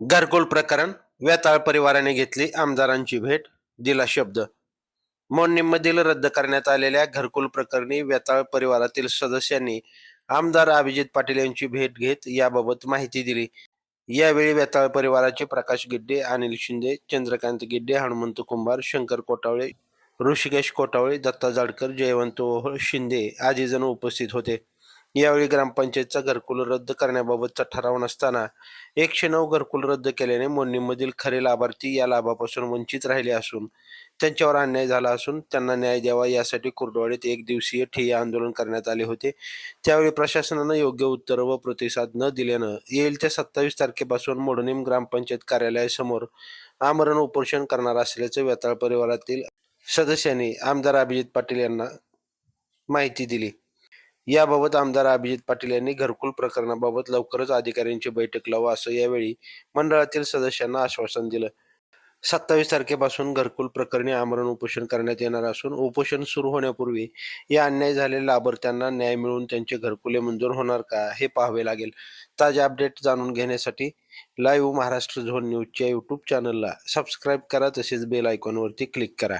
घरकुल प्रकरण वेताळ परिवाराने घेतली आमदारांची भेट दिला शब्द. मोडणीमधील रद्द करण्यात आलेल्या घरकुल प्रकरणी वेताळ परिवारातील सदस्यांनी आमदार अभिजित पाटील यांची भेट घेत याबाबत माहिती दिली. यावेळी वेताळ परिवाराचे प्रकाश गिड्डे अनिल शिंदे चंद्रकांत गिड्डे हनुमंत कुंभार शंकर कोटावळे ऋषिकेश कोटावळे दत्ता जाडकर जयवंत ओहळ शिंदे आदी जण उपस्थित होते. यावेळी ग्रामपंचायतचा घरकुल रद्द करण्याबाबतचा ठराव नसताना एकशे नऊ घरकुल रद्द केल्याने मोडणीमधील खरे लाभार्थी या लाभापासून वंचित राहिले असून त्यांच्यावर अन्याय झाला असून त्यांना न्याय द्यावा यासाठी कुर्डवाडीत एक दिवसीय ठिय्या आंदोलन करण्यात आले होते. त्यावेळी प्रशासनानं योग्य उत्तर व प्रतिसाद न दिल्यानं येईल त्या सत्तावीस तारखेपासून मोडणीम ग्रामपंचायत कार्यालयासमोर आमरण उपोषण करणार असल्याचं व्यताळ परिवारातील सदस्यांनी आमदार अभिजित पाटील यांना माहिती दिली. याबाबत आमदार अभिजित पाटील यांनी घरकुल प्रकरणाबाबत लवकरच अधिकाऱ्यांची बैठक लावा असं यावेळी मंडळातील सदस्यांना आश्वासन दिलं. सत्तावीस तारखेपासून घरकुल प्रकरणी आमरण उपोषण करण्यात येणार असून उपोषण सुरू होण्यापूर्वी या अन्याय झालेल्या लाभार्थ्यांना न्याय मिळून त्यांचे घरकुले मंजूर होणार का हे पाहावे लागेल. ताजे अपडेट जाणून घेण्यासाठी लाईव्ह महाराष्ट्र झोन न्यूजच्या यूट्यूब चॅनलला सबस्क्राईब करा तसेच बेल आयकॉनवरती क्लिक करा.